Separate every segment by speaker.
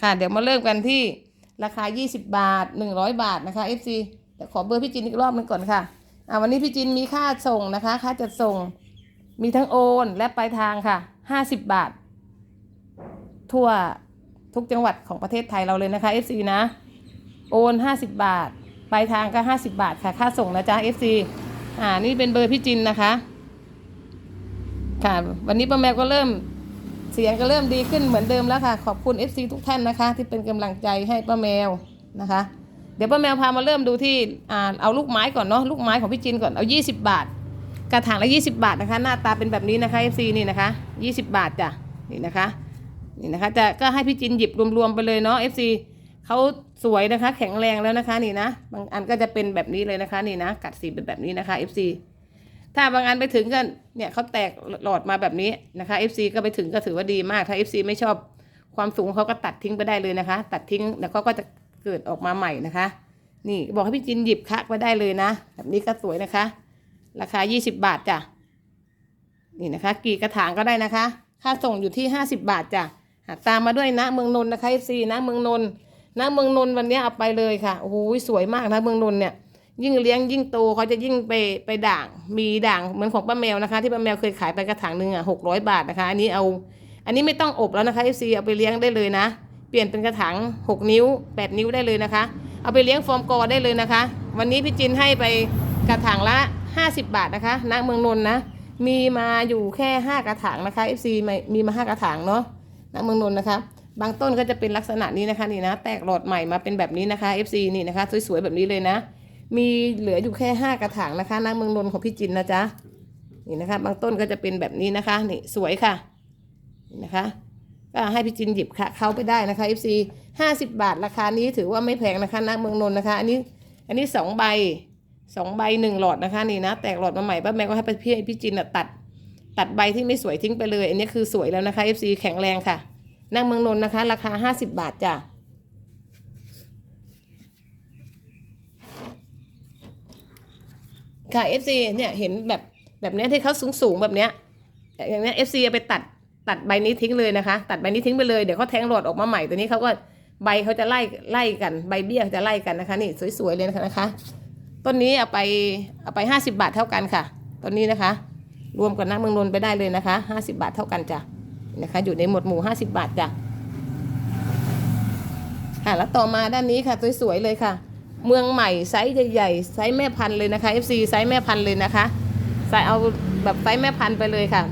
Speaker 1: ค่ะเดี๋ยวมาเริ่มกันที่ราคา 20 บาท 100 บาทนะคะ FC เดี๋ยวขอเบอร์พี่จินอีกรอบนึงก่อนค่ะอ่าวันนี้พี่จินมีค่าส่งนะคะ ค่าจัดส่งมีทั้งโอนและปลายทางค่ะ 50 บาท ทั่วทุกจังหวัดของประเทศไทยเราเลยนะคะ FC นะ โอน 50 บาท ปลายทางก็ 50 บาทค่ะ ค่าส่งนะจ๊ะ FC อ่านี่เป็นเบอร์พี่จินนะคะ ค่ะ วันนี้ป้าแมวก็เริ่ม เสียงก็เริ่มดีขึ้นเหมือนเดิมแล้วค่ะ ขอบคุณ FC ทุกท่านนะคะ ที่เป็นกำลังใจให้ป้าแมวนะคะ เดี๋ยวป้าแมวพามาเริ่มดูที่อ่าเอาลูกไม้ก่อนเนาะลูกไม้ของพี่จินก่อนเอา 20 บาท กระถางละ 20 บาทนะคะ หน้าตาเป็นแบบนี้นะคะ FC นี่นะคะ 20 บาทจ้ะนี่นะคะนี่นะคะจะก็ให้พี่จินหยิบรวมๆไปเลยเนาะ FC เขาสวยนะคะ แข็งแรงแล้วนะคะนี่นะบางอันก็จะเป็นแบบนี้เลยนะคะนี่นะกัดสีเป็นแบบนี้นะคะ FC ถ้าบางอันไปถึงกันเนี่ยเขาแตกหลอดมาแบบนี้นะคะ FC ก็ไปถึงก็ถือว่าดีมาก ถ้า FC ไม่ชอบความสูงเขาก็ตัดทิ้งไปได้เลยนะคะ ตัดทิ้งแล้วเขาก็จะเกิดออกมาใหม่นะคะ นี่บอกให้พี่จินหยิบคะไปได้เลยนะ แบบนี้ก็สวยนะคะ ราคา 20 บาทจ้ะนี่นะคะ กี่กระถางก็ได้นะคะ ค่าส่งอยู่ที่ 50 บาทจ้ะาตามมาด้วยนะเมืองนนท์นะคะ FC นะเมืองนนท์นะเมืองนนท์วันนี้เอาไปเลยค่ะโอ้โหสวยมากนะเมืองนนท์เนี่ย ยิ่งเลี้ยงยิ่งโตเขาจะยิ่งไปไปด่าง มีด่างเหมือนของป้าแมวนะคะ ที่ป้าแมวเคยขายไปกระถางหนึ่งอะหกร้อยบาทนะคะ อันนี้เอา อันนี้ไม่ต้องอบแล้วนะคะ FC เอาไปเลี้ยงได้เลยนะ เปลี่ยนเป็นกระถาง6นิ้ว8นิ้วได้เลยนะคะ เอาไปเลี้ยงฟอร์มกอได้เลยนะคะ วันนี้พี่จินให้ไปกระถางละ50บาทนะคะณเมืองนนท์นะ มีมาอยู่แค่5กระถางนะคะ FC มีมีมา5กระถางเนาะณเมืองนนท์นะคะบางต้นก็จะเป็นลักษณะนี้นะคะนี่นะ แตกหลอดใหม่มาเป็นแบบนี้นะคะ FC นี่นะคะ สวยๆแบบนี้เลยนะ มีเหลืออยู่แค่5กระถางนะคะณเมืองนนท์ของพี่จินนะจ๊ะนี่นะคะ บางต้นก็จะเป็นแบบนี้นะคะนี่สวยค่ะนี่นะคะ ก็ให้พี่จินหยิบค่ะเขาไปได้นะคะ FC 50บาทราคานี้ถือว่าไม่แพงนะคะณเมืองนนท์นะคะ อันนี้อันนี้สองใบสองใบหนึ่งหลอดนะคะนี่นะแตกหลอดมาใหม่ป้าแม่ก็ให้พี่พี่จินตัด ตัดใบที่ไม่สวยทิ้งไปเลย อันนี้คือสวยแล้วนะคะ FC แข็งแรงค่ะณเมืองนนท์นะคะ ราคา 50 บาทจ้ะ ค่ะ FC เนี่ยเห็นแบบแบบเนี้ยที่เขาสูงสูงแบบเนี้ยอย่างเนี้ย FC เอาไปตัดตัดใบนี้ทิ้งเลยนะคะ ตัดใบนี้ทิ้งไปเลยเดี๋ยวเขาแทงหลอดออกมาใหม่ตัวนี้เขาก็ใบเขาจะไล่ไล่กันใบเบี้ยจะไล่กันนะคะ นี่สวยๆเลยนะคะ ต้นนี้เอาไปเอาไปห้าสิบาทเท่ากันค่ะต้นนี้นะคะ รวมกับน้ำเมืองนนท์ไปได้เลยนะคะห้าสิบาทเท่ากันจ้ะนะคะ อยู่ในหมวดหมู่ห้าสิบาทจ้ะค่ะแล้วต่อมาด้านนี้ค่ะสวยๆเลยค่ะ เมืองใหม่ไซส์ใหญ่ๆไซส์แม่พันธุ์เลยนะคะ FC ไซส์แม่พันธุ์เลยนะคะใส่เอาแบบไซส์แม่พันธุ์ไปเลยค่ะ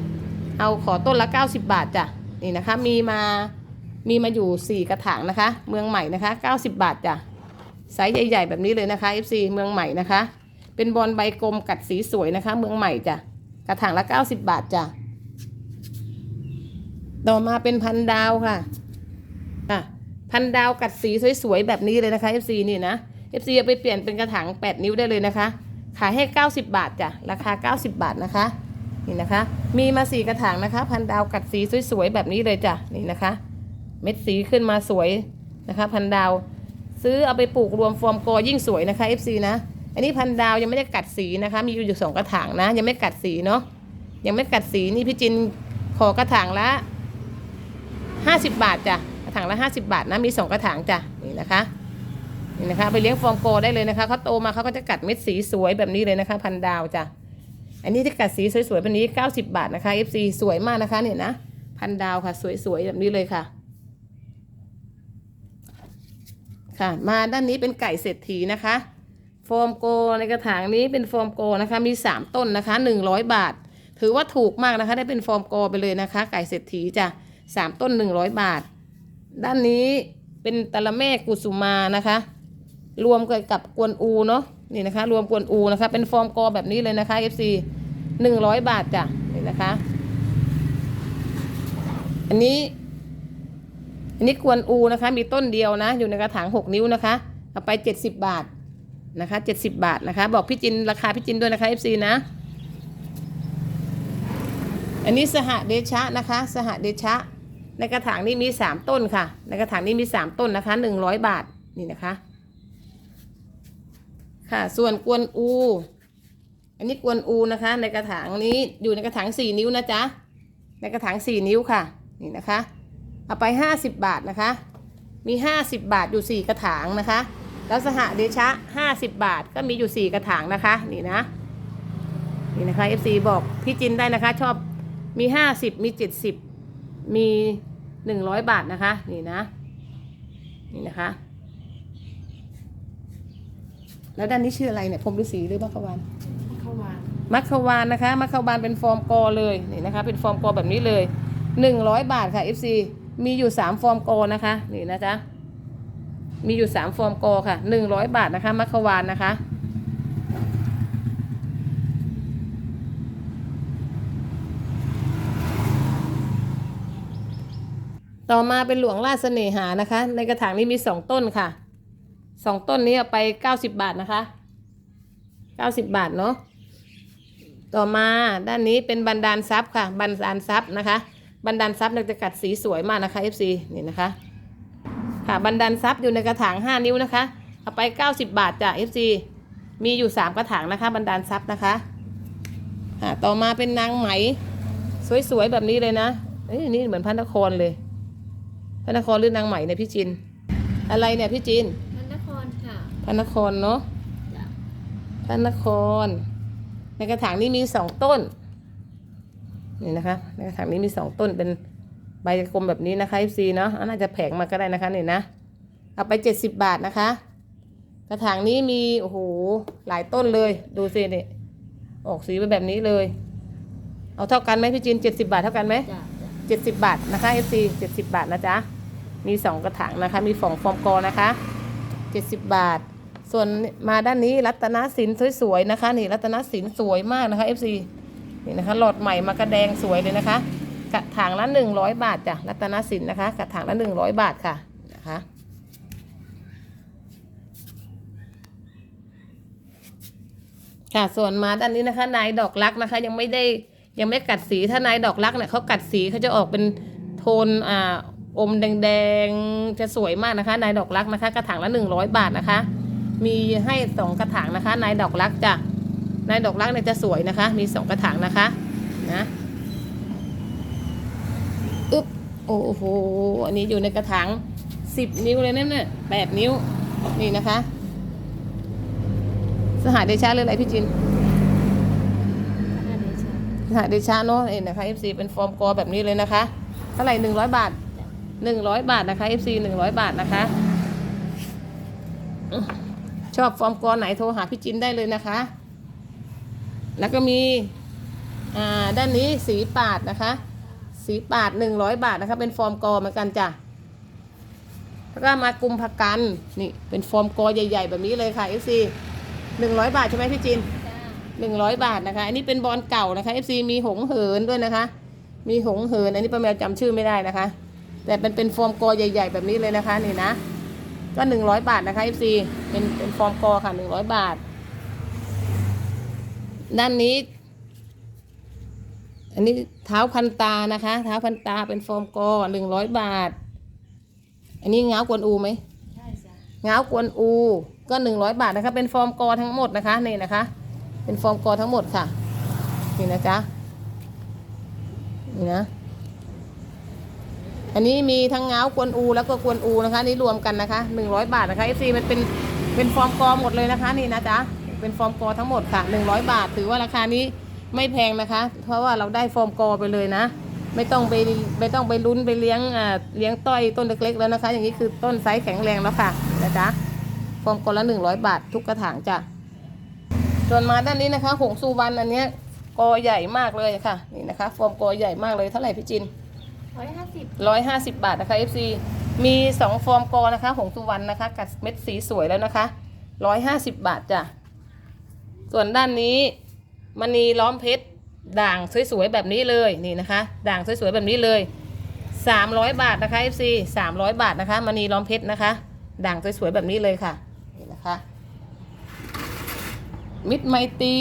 Speaker 1: เอาขอต้นละ 90 บาทจ้ะนี่นะคะ มีมามีมาอยู่ 4 กระถางนะคะ เมืองใหม่นะคะ 90 บาทจ้ะไซส์ใหญ่ ๆ แบบนี้เลยนะคะ FC เมืองใหม่นะคะ เป็นบอลใบกลมกัดสีสวยนะคะ เมืองใหม่จ้ะกระถางละ 90 บาทจ้ะต่อมาเป็นพันดาวค่ะอะพันดาวกัดสีสวยๆแบบนี้เลยนะคะ FC นี่นะ FC เอาไปเปลี่ยนเป็นกระถาง 8 นิ้วได้เลยนะคะ ขายให้ 90 บาทจ้ะ ราคา 90 บาทนะคะ นี่นะคะ มีมาสี่กระถางนะคะ พันดาวกัดสีสวยๆแบบนี้เลยจ้ะ นี่นะคะ เม็ดสีขึ้นมาสวยนะคะ พันดาว ซื้อเอาไปปลูกรวมฟอร์มกอยิ่งสวยนะคะ FC นะ อันนี้พันดาวยังไม่ได้กัดสีนะคะ มีอยู่สองกระถางนะ ยังไม่กัดสีเนาะ ยังไม่กัดสีนี่พี่จินขอกระถางละห้าสิบบาทจ้ะ กระถางละห้าสิบาทนะ มีสองกระถางจ้ะ นี่นะคะ นี่นะคะไปเลี้ยงฟอร์มโกได้เลยนะคะเขาโตมาเขาก็จะกัดเม็ดสีสวยแบบนี้เลยนะคะ พันดาวจ้ะอันนี้ที่กัดสีสวยๆแบบนี้ 90 บาทนะคะ FC สวยมากนะคะเนี่ยนะพันดาวค่ะ สวยๆแบบนี้เลยค่ะ ค่ะ มาด้านนี้เป็นไก่เศรษฐีนะคะโฟมโกในกระถางนี้เป็นโฟมโกนะคะ มี 3 ต้นนะคะ 100 บาท ถือว่าถูกมากนะคะ ได้เป็นโฟมโกไปเลยนะคะ ไก่เศรษฐีจ้ะสามต้น 100 บาท ด้านนี้เป็นตะละแม่กุสุมานะคะ รวมกับกวนอูเนาะนี่นะคะ รวมกวนอูนะคะ เป็นฟอร์มกอแบบนี้เลยนะคะ FC หนึ่งร้อยบาทจ้ะนี่นะคะ อันนี้ อันนี้กวนอูนะคะ มีต้นเดียวนะ อยู่ในกระถางหกนิ้วนะคะเอาไปเจ็ดสิบบาทนะคะเจ็ดสิบบาทนะคะ บอกพี่จินราคาพี่จินด้วยนะคะ FC นะ อันนี้สหเดชะนะคะ สหเดชะ ในกระถางนี้มีสามต้นค่ะ ในกระถางนี้มีสามต้นนะคะหนึ่งร้อยบาทนี่นะคะ ค่ะ ส่วนกวนอู อันนี้กวนอูนะคะ ในกระถางนี้อยู่ในกระถางสี่นิ้วนะจ๊ะ ในกระถางสี่นิ้วค่ะ นี่นะคะ เอาไปห้าสิบบาทนะคะ มี50บาทอยู่4กระถางนะคะ แล้วสหเดชะ50บบาทก็มีอยู่4กระถางนะคะ นี่นะ นี่นะคะ FC บอกพี่จินได้นะคะ ชอบมี50มี70มี100บาทนะคะ นี่นะ นี่นะคะ แล้วด้านนี้ชื่ออะไรเนี่ยพรหมฤาษีหรือมัคควาน
Speaker 2: เข้ามา
Speaker 1: มัคควานนะคะมัคควานเป็นฟอร์มกอเลยนี่นะคะ เป็นฟอร์มกอแบบนี้เลยหนึ่งร้อยบาทค่ะ FC มีอยู่สามฟอร์มกอนะคะนี่นะจ๊ะมีอยู่สามฟอร์มกอค่ะหนึ่งร้อยบาทนะคะมัคควานนะคะต่อมาเป็นหลวงราชเสน่หานะคะ ในกระถางนี้มีสองต้นค่ะ สองต้นนี้เอาไปเก้าสิบบาทนะคะเก้าสิบบาทเนาะต่อมาด้านนี้เป็นบันดาลทรัพย์ค่ะ บันดาลทรัพย์นะคะ บันดาลทรัพย์เราจะกัดสีสวยมากนะคะ FC นี่นะคะ ค่ะบันดาลทรัพย์อยู่ในกระถาง5นิ้วนะคะเอาไป90บาทจ้ะ FC มีอยู่3กระถางนะคะ บันดาลทรัพย์นะคะค่ะต่อมาเป็นนางไหม สวยๆแบบนี้เลยนะเอ้ยนี่เหมือนพระนครเลยพระนครหรือนางไหมเนี่ยพี่จิน อะไรเนี่ยพี่จิน ระนครเนาะ
Speaker 2: จ้ะ
Speaker 1: พระนคร ในกระถางนี้มีสองต้น นี่นะคะ ในกระถางนี้มีสองต้นเป็นใบกลมแบบนี้นะคะ FC เนาะอันน่าจะแผงมาก็ได้นะคะนี่นะเอาไปเจ็ดสิบบาทนะคะ กระถางนี้มีโอ้โหหลายต้นเลยดูสิเนี่ยออกสีไปแบบนี้เลย เอาเท่ากันไหมพี่จินเจ็ดสิบาทเท่ากันไหม
Speaker 2: จ้ะจ้ะ
Speaker 1: เจ็ดสิบบาทนะคะ FC เจ็ดสิบบาทนะจ๊ะมีสองกระถางนะคะ มีฟองฟอร์มกอนะคะเจ็ดสิบบาท ส่วนมาด้านนี้รัตนสินสวยๆนะคะนี่รัตนสินสวยมากนะคะ FC นี่นะคะหลอดใหม่มากระแดงสวยเลยนะคะ กระถางละหนึ่งร้อยบาทจ้ะรัตนสินนะคะ กระถางละหนึ่งร้อยบาทค่ะนะคะค่ะส่วนมาด้านนี้นะคะ นายดอกรักนะคะ ยังไม่ได้ยังไม่กัดสีถ้านายดอกรักเนี่ยเขากัดสีเขาจะออกเป็นโทนอ่าอมแดงๆจะสวยมากนะคะ นายดอกรักนะคะ กระถางละหนึ่งร้อยบาทนะคะ มีให้สองกระถางนะคะ นายดอกรักจ้ะนายดอกรักเนี่ยจะสวยนะคะ มีสองกระถางนะคะนะอึ๊บโอ้โหอันนี้อยู่ในกระถางสิบนิ้วเลยนั่นน่ะแปดนิ้วนี่นะคะ สหายเดชาเลยอะไรพี่จิน
Speaker 2: ท่าเดชะ
Speaker 1: สหายเดชาเนาะเอ็นนะคะ FC เป็นฟอร์มกอแบบนี้เลยนะคะเท่าไหร่หนึ่งร้อยบาทหนึ่งร้อยบาทนะคะ FC หนึ่งร้อยบาทนะคะอื้อ ชอบฟอร์มกอไหนโทรหาพี่จินได้เลยนะคะ แล้วก็มีอ่าด้านนี้สีปาดนะคะ สีปาดหนึ่งร้อยบาทนะคะ เป็นฟอร์มกอเหมือนกันจ้ะแล้วก็มากุมภกันนี่เป็นฟอร์มกอใหญ่ ๆ แบบนี้เลยค่ะ FC หนึ่งร้อยบาทใช่ไหมพี่จิน
Speaker 2: จ้า
Speaker 1: หนึ่งร้อยบาทนะคะ อันนี้เป็นบอลเก่านะคะ FC มีหงเหินด้วยนะคะ มีหงเหิน อันนี้ป้าแมวจำชื่อไม่ได้นะคะ แต่เป็นเป็นฟอร์มกอใหญ่ ๆ แบบนี้เลยนะคะนี่นะ ก็หนึ่งร้อยบาทนะคะ FC เป็นเป็นฟอร์มกอค่ะหนึ่งร้อยบาท ด้านนี้ อันนี้เท้าพันตานะคะ เท้าพันตาเป็นฟอร์มกอหนึ่งร้อยบาท อันนี้เงากวนอูไหม
Speaker 2: ใช่จ้ะ
Speaker 1: เงากวนอูก็หนึ่งร้อยบาทนะคะ เป็นฟอร์มกอทั้งหมดนะคะนี่นะคะ เป็นฟอร์มกอทั้งหมดค่ะนี่นะจ๊ะนี่นะ อันนี้มีทั้งเงากวนอูแล้วก็กวนอูนะคะนี่รวมกันนะคะหนึ่งร้อยบาทนะคะ FC มันเป็นเป็นฟอร์มกอหมดเลยนะคะ นี่นะจ๊ะเป็นฟอร์มกอทั้งหมดค่ะหนึ่งร้อยบาท ถือว่าราคานี้ไม่แพงนะคะ เพราะว่าเราได้ฟอร์มกอไปเลยนะ ไม่ต้องไปไม่ต้องไปลุ้นไปเลี้ยงอ่าเลี้ยงต้อยต้นเล็กๆแล้วนะคะ อย่างนี้คือต้นไซส์แข็งแรงแล้วค่ะนะจ๊ะฟอร์มกอละหนึ่งร้อยบาท ทุกกระถางจ้ะส่วนมาด้านนี้นะคะ หงสุวรรณอันเนี้ยกอใหญ่มากเลยค่ะ นี่นะคะ ฟอร์มกอใหญ่มากเลยเท่าไหร่พี่จิน
Speaker 2: ร้อยห้าสิบ
Speaker 1: ร้อยห้าสิบบาทนะคะ FC มีสองฟอร์มกอนะคะหงสุวรรณนะคะ กัดเม็ดสีสวยแล้วนะคะร้อยห้าสิบบาทจ้ะส่วนด้านนี้มณีล้อมเพชรด่างสวยๆแบบนี้เลยนี่นะคะ ด่างสวยๆแบบนี้เลยสามร้อยบาทนะคะ FC สามร้อยบาทนะคะมณีล้อมเพชรนะคะ ด่างสวยๆแบบนี้เลยค่ะนี่นะคะ มิตรไมตรี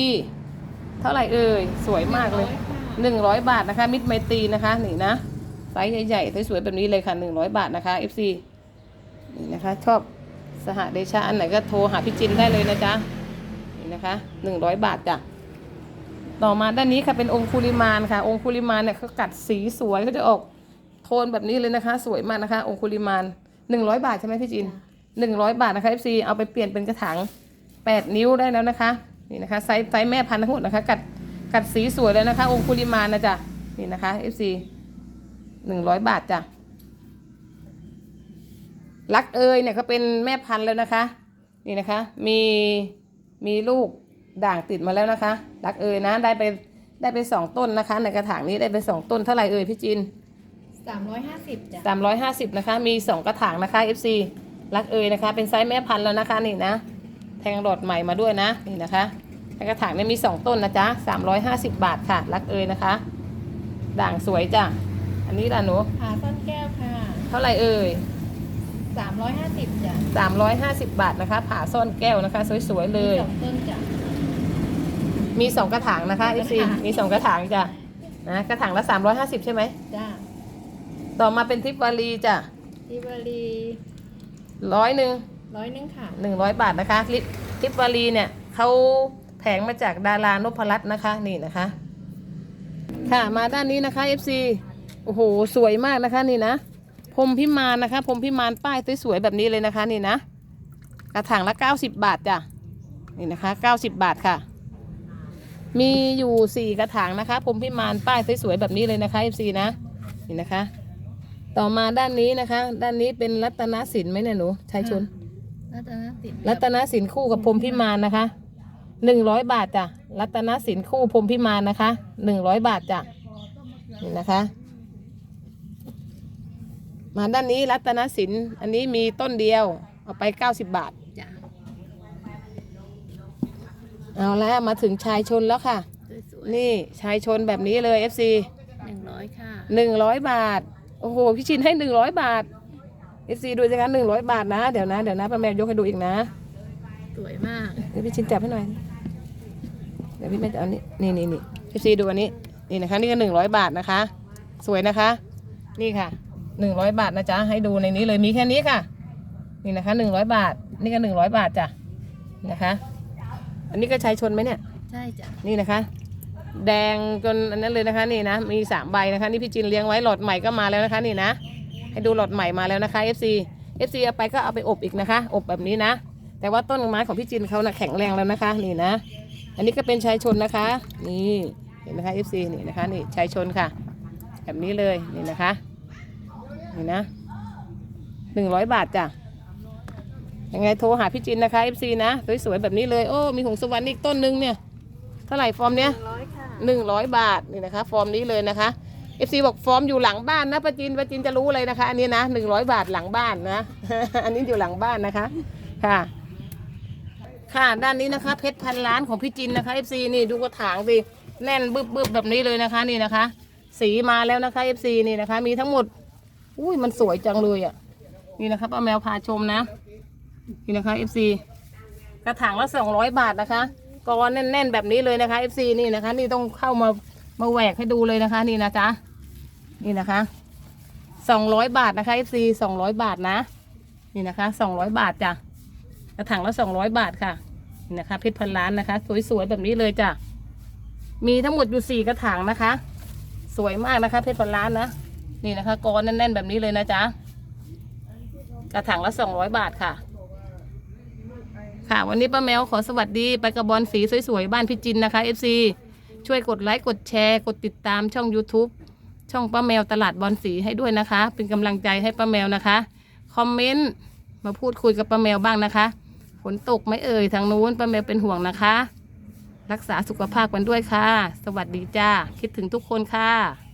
Speaker 1: เท่าไหร่เอ่ยสวยมากเลยหนึ่งร้อยบาทนะคะ มิตรไมตรีนะคะนี่นะไซ ส์ใหญ่ๆสวยๆแบบนี้เลยค่ะหนึ่งร้อยบาทนะคะ FC นี่นะคะ ชอบสหเดชะอันไหนก็โทรหาพี่จินได้เลยนะจ๊ะนี่นะคะหนึ่งร้อยบาทจ้ะต่อมาด้านนี้ค่ะเป็นองคุลิมานค่ะ องคุลิมานเนี่ยเขากัดสีสวยเขาจะออกโทนแบบนี้เลยนะคะ สวยมากนะคะ องคุลิมานหนึ่งร้อยบาทใช่ไหมพี่จิน
Speaker 2: จ้ะ
Speaker 1: หนึ่งร้อยบาทนะคะ FC เอาไปเปลี่ยนเป็นกระถางแปดนิ้วได้แล้วนะคะนี่นะคะไซส์ไซส์แม่พันธุ์ทั้งหมดนะคะ กัดกัดสีสวยเลยนะคะ องคุลิมานนะจ๊ะนี่นะคะ FC หนึ่งร้อยบาทจ้ะรักเอยเนี่ยก็เป็นแม่พันธุ์แล้วนะคะ นี่นะคะ มีมีลูกด่างติดมาแล้วนะคะ รักเอยนะได้ไปได้ไปสองต้นนะคะ ในกระถางนี้ได้ไปสองต้นเท่าไหร่เอ่ยพี่จิน
Speaker 2: สามร้อยห้าสิบจ้ะ
Speaker 1: สามร้อยห้าสิบนะคะ มีสองกระถางนะคะ FC รักเอยนะคะ เป็นไซส์แม่พันธุ์แล้วนะคะนี่นะ แทงหลอดใหม่มาด้วยนะนี่นะคะในกระถางเนี่ยมีสองต้นนะจ๊ะสามร้อยห้าสิบบาทค่ะ รักเอยนะคะ ด่างสวยจ้ะ อันนี้ล่ะหนู
Speaker 2: ผาซ่อนแก้วค่ะ
Speaker 1: เท่าไหร่เอ่ย
Speaker 2: สามร้อยห้าสิบจ้ะ
Speaker 1: สามร้อยห้าสิบบาทนะคะผ่าซ่อนแก้วนะคะ สวยๆเล
Speaker 2: มี
Speaker 1: ย
Speaker 2: สองต้นจ้ะ
Speaker 1: มีสองกระถางนะคะ
Speaker 2: กระ
Speaker 1: FC
Speaker 2: ถาง
Speaker 1: มีสองกระถางจ้ะนะกระถางละสามร้อยห้าสิบใช่ไหม
Speaker 2: จ้ะ
Speaker 1: ต่อมาเป็นทิปวารีจ้ะ
Speaker 2: ทิบารี
Speaker 1: ร้อยหนึ่ง
Speaker 2: ร้อยหนึงค่ะ
Speaker 1: หนึ่งร้อยบาทนะคะลิปทิปวารีเนี่ยเขาแผงมาจากดารานพรัตน์นะคะนี่นะคะ ค่ะมาด้านนี้นะคะ FC โอ้โห สวยมากนะคะนี่นะพรมพิมานนะคะพรมพิมานป้ายสวยๆแบบนี้เลยนะคะนี่นะ กระถางละ90บาทจ้ะนี่นะคะ90บาทค่ะ มีอยู่4กระถางนะคะพรมพิมานป้ายสวยๆแบบนี้เลยนะคะ FC นะนี่นะคะ ต่อมาด้านนี้นะคะ ด้านนี้เป็นรัตนสินไหมเนี่ยหนูชายชน
Speaker 2: รัตนติด
Speaker 1: รัตนสินคู่กับพรหมพิมานนะคะหนึ่งร้อยบาทจ้ะรัตนสินคู่พรหมพิมานนะคะหนึ่งร้อยบาทจ้ะนี่นะคะ มาด้านนี้รัตนสินอันนี้มีต้นเดียว เอาไปเก้าสิบบาท
Speaker 2: จ้ะ
Speaker 1: เอาแล้วมาถึงชายชนแล้วค่ะ
Speaker 2: สวย
Speaker 1: นี่ชายชนแบบนี้เลย FC
Speaker 2: ๆหนึ่งร้อยค่ะ
Speaker 1: หนึ่งร้อยบาท โอ้โห พี่ชินให้หนึ่งร้อยบาท FC ดูสิคะหนึ่งร้อยบาทนะ เดี๋ยวนะ เดี๋ยวนะป้าแมวยกให้ดูอีกนะ
Speaker 2: สวยมาก
Speaker 1: เดี๋ยวพี่ชินจับให้หน่อย เดี๋ยวพี่แม่จะเอานี่นี่นี่นี่พี่ซีดูอันนี้ นี่นะคะ นี่ก็หนึ่งร้อยบาทนะคะ สวยนะคะ นี่ค่ะ หนึ่งร้อยบาทนะจ๊ะให้ดูในนี้เลยมีแค่นี้ค่ะ นี่นะคะหนึ่งร้อยบาท นี่ก็หนึ่งร้อยบาทจ้ะนะคะ อันนี้ก็ใช้ชนไหมเนี่ย
Speaker 2: ใช่จ้ะ
Speaker 1: นี่นะคะ แดงจนอันนั้นเลยนะคะนี่นะมีสามใบนะคะนี่พี่จินเลี้ยงไว้หลอดใหม่ก็มาแล้วนะคะนี่นะ ให้ดูหลอดใหม่มาแล้วนะคะ FC FC เอาไปก็เอาไปอบอีกนะคะ อบแบบนี้นะ แต่ว่าต้นไม้ของพี่จินเขานะแข็งแรงแล้วนะคะ นี่นะ อันนี้ก็เป็นชายชนนะคะ นี่เห็นไหมคะ FC นี่นะคะนี่ชายชนค่ะ แบบนี้เลยนี่นะคะ นี่นะหนึ่งร้อยบาทจ้ะยังไงโทรหาพี่จินนะคะ FC นะสวยๆแบบนี้เลยโอ้มีหงสวรรค์อีกต้นนึงเนี่ยเท่าไหร่ฟอร์มเนี้ย
Speaker 2: ร้อยค่ะ
Speaker 1: หนึ่งร้อยบาทนี่นะคะ ฟอร์มนี้เลยนะคะ FC บอกฟอร์มอยู่หลังบ้านนะป้าจินป้าจินจะรู้เลยนะคะ อันนี้นะหนึ่งร้อยบาทหลังบ้านนะ อันนี้อยู่หลังบ้านนะคะ ค่ะ ค่ะด้านนี้นะคะ เพชรพันล้านของพี่จินนะคะ FC นี่ดูกระถางสิแน่นบึบบึบแบบนี้เลยนะคะ นี่นะคะ สีมาแล้วนะคะ FC นี่นะคะ มีทั้งหมด อุ้ยมันสวยจังเลยอะ นี่นะคะป้าแมวพาชมนะ นี่นะคะ FC กระถางละสองร้อยบาทนะคะกอแน่นๆแบบนี้เลยนะคะ FC นี่นะคะ นี่ต้องเข้ามามาแหวกให้ดูเลยนะคะ นี่นะจ๊ะนี่นะคะสองร้อยบาทนะคะ FC สองร้อยบาทนะ นี่นะคะสองร้อยบาทจ้ะกระถางละสองร้อยบาทค่ะนี่นะคะเพชรพันล้านนะคะ สวยๆแบบนี้เลยจ้ะมีทั้งหมดอยู่สี่กระถางนะคะ สวยมากนะคะ เพชรพันล้านนะ นี่นะคะกอนแน่นๆแบบนี้เลยนะจ๊ะกระถางละสองร้อยบาทค่ะ ค่ะ วันนี้ป้าแมวขอสวัสดีไปกระบอลสีสวยๆบ้านพี่จินนะคะ FC ช่วยกดไลค์กดแชร์กดติดตามช่อง YouTube ช่องป้าแมวตลาดบอลสีให้ด้วยนะคะ เป็นกำลังใจให้ป้าแมวนะคะ คอมเมนต์มาพูดคุยกับป้าแมวบ้างนะคะ ฝนตกไหม่เอ่ยทางนู้นป้าแมวเป็นห่วงนะคะ รักษาสุขภาพกันด้วยค่ะ สวัสดีจ้าคิดถึงทุกคนค่ะ